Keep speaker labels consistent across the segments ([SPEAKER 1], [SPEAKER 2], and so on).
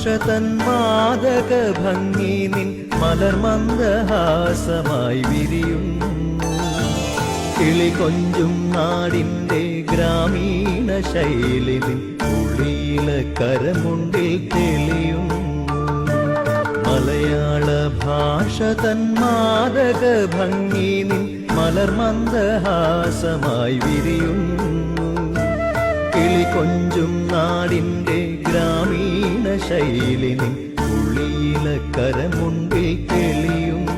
[SPEAKER 1] ഭാഷ മാതക ഭംഗി നിൻ മലർമന്ദഹാസമായി വിരിയുന്നു. കിളി കൊഞ്ചും നാടിന്റെ ഗ്രാമീണ ശൈലി നിൻ ഉള്ളിയില കരമുണ്ടിൽ തെളിയും മലയാള ഭാഷ തൻ മാതക ഭംഗി നിൻ മലർമന്ദഹാസമായി വിരിയുന്നു. കൊഞ്ചും നാടിന്റെ ഗ്രാമീണ ശൈലിനി ഉള്ളിയില കരമുണ്ടിൽ തെളിയുന്നു.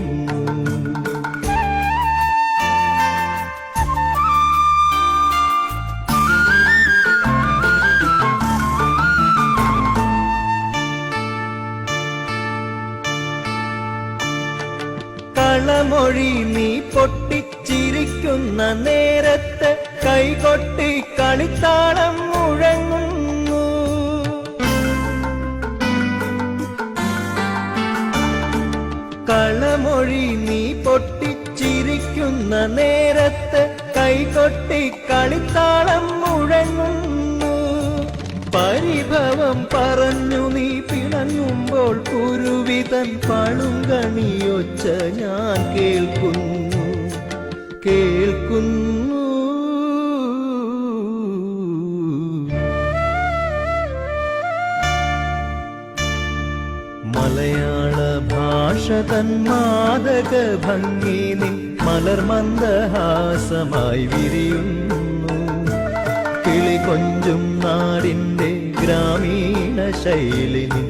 [SPEAKER 1] കളമൊഴി നീ പൊട്ടിച്ചിരിക്കുന്ന നേരത്ത് കൈകൊട്ടി കളിത്താളം കളമൊഴി നീ പൊട്ടിച്ചിരിക്കുന്ന നേരത്ത് കൈകൊട്ടി കളിത്താളം മുഴങ്ങുന്നു. പരിഭവം പറഞ്ഞു നീ പിണങ്ങുമ്പോൾ കുരുവിതൻ പളുങ്കണിയൊച്ച ഞാൻ കേൾക്കുന്നു. കേൾക്കുന്നു. മലയാള ഭാഷ തൻ മാദക ഭംഗി നിൻ മലർമന്ദഹാസമായി വിരിയുന്നു. കിളി കൊഞ്ചും നാടിന്റെ ഗ്രാമീണ ശൈലി നിൻ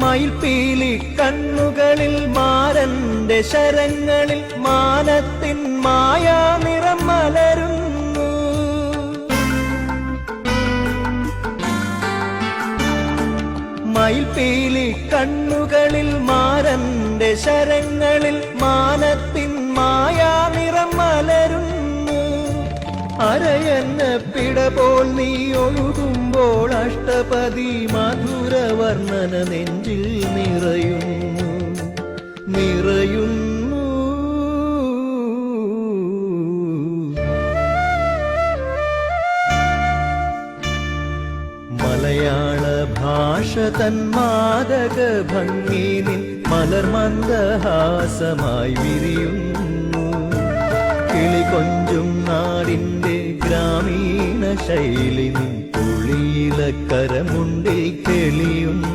[SPEAKER 1] മയിൽപീലി കണ്ണുകളിൽ മാരന്റെ ശരങ്ങളിൽ മാനത്തിൻ മായാ നിറം മലരുന്നു. മയിൽപീലി കണ്ണുകളിൽ മാരന്റെ ശരങ്ങളിൽ മാനത്തിൻ മായാ പോൽ നീ ഒഴുകുമ്പോൾ അഷ്ടപതി മധുരവർണന നെഞ്ചിൽ നിറയുന്നു. നിറയുന്നു. മലയാള ഭാഷ തൻ ഭംഗീനിൽ ഭംഗി മലർമന്ദഹാസമായി വിരിയുന്നു. കിളി കൊഞ്ചും നാടിന്റെ ഗ്രാമീണ ശൈലി നിൻ പുളിയില കരമുണ്ടിൽ തെളിയുന്നു